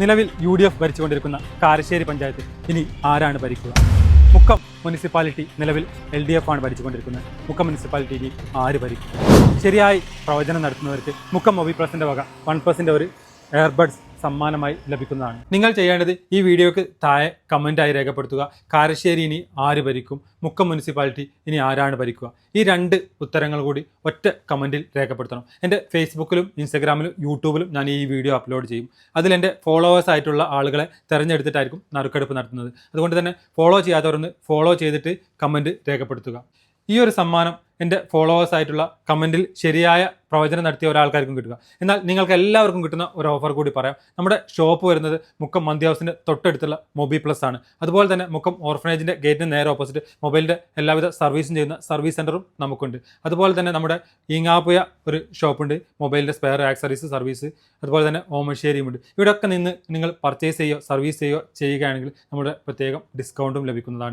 നിലവിൽ U D F ഭരിച്ചുകൊണ്ടിരിക്കുന്ന കാരശ്ശേരി പഞ്ചായത്തിൽ ഇനി ആരാണ് ഭരിക്കുക? മുക്കം മുനിസിപ്പാലിറ്റി നിലവിൽ എൽ ഡി എഫ് ആണ് ഭരിച്ചുകൊണ്ടിരിക്കുന്നത്. മുക്കം മുനിസിപ്പാലിറ്റി ഇനി ആര് ഭരിക്കും? ശരിയായി പ്രവചനം നടത്തുന്നവർക്ക് മുക്കം മൊബി പ്ലസിന്റെ വക വൺ പ്ലസിന്റെ ഒരു എയർബഡ്സ് സമ്മാനമായി ലഭിക്കുന്നതാണ്. നിങ്ങൾ ചെയ്യേണ്ടത് ഈ വീഡിയോക്ക് താഴെ കമന്റായി രേഖപ്പെടുത്തുക. കാരശ്ശേരി ഇനി ആര് ഭരിക്കും? മുക്കം മുനിസിപ്പാലിറ്റി ഇനി ആരാണ് ഭരിക്കുക? ഈ രണ്ട് ഉത്തരങ്ങൾ കൂടി ഒറ്റ കമന്റിൽ രേഖപ്പെടുത്തണം. എന്റെ ഫേസ്ബുക്കിലും ഇൻസ്റ്റാഗ്രാമിലും യൂട്യൂബിലും ഞാൻ ഈ വീഡിയോ അപ്ലോഡ് ചെയ്യും. അതിൽ എന്റെ ഫോളോവേഴ്സ് ആയിട്ടുള്ള ആളുകളെ തിരഞ്ഞെടുത്തിട്ടായിരിക്കും നറുക്കെടുപ്പ് നടത്തുന്നത്. അതുകൊണ്ട് തന്നെ ഫോളോ ചെയ്യാത്തവരൊന്ന് ഫോളോ ചെയ്തിട്ട് കമന്റ് രേഖപ്പെടുത്തുക. ഈ ഒരു സമ്മാനം എന്റെ ഫോളോവേഴ്സ് ആയിട്ടുള്ള കമന്റിൽ ശരിയായ പ്രവചനം നടത്തിയ ഒരാൾക്കാർക്കും കിട്ടുക. എന്നാൽ നിങ്ങൾക്ക് എല്ലാവർക്കും കിട്ടുന്ന ഒരു ഓഫർ കൂടി പറയാം. നമ്മുടെ ഷോപ്പ് വരുന്നത് മുക്കം മന്തി ഹൗസിന്റെ തൊട്ടടുത്തുള്ള മൊബി പ്ലസ് ആണ്. അതുപോലെ തന്നെ മുക്കം ഓർഫനേജിന്റെ ഗേറ്റിന് നേരെ ഓപ്പോസിറ്റ് മൊബൈലിന്റെ എല്ലാവിധ സർവീസും ചെയ്യുന്ന സർവീസ് സെന്ററും നമുക്കുണ്ട്. അതുപോലെ തന്നെ നമ്മുടെ ഈങ്ങാപ്പുയ ഒരു ഷോപ്പുണ്ട് മൊബൈലിന്റെ സ്പെയർ ആക്സറീസ് സർവീസ് അതുപോലെ തന്നെ ഓമശ്ശേരിയും ഉണ്ട്. ഇവിടെയൊക്കെ നിന്ന് നിങ്ങൾ പർച്ചേസ് ചെയ്യുകയോ സർവീസ് ചെയ്യുകയോ ചെയ്യുകയാണെങ്കിൽ നമ്മുടെ പ്രത്യേകം ഡിസ്കൗണ്ടും ലഭിക്കുന്നതാണ്.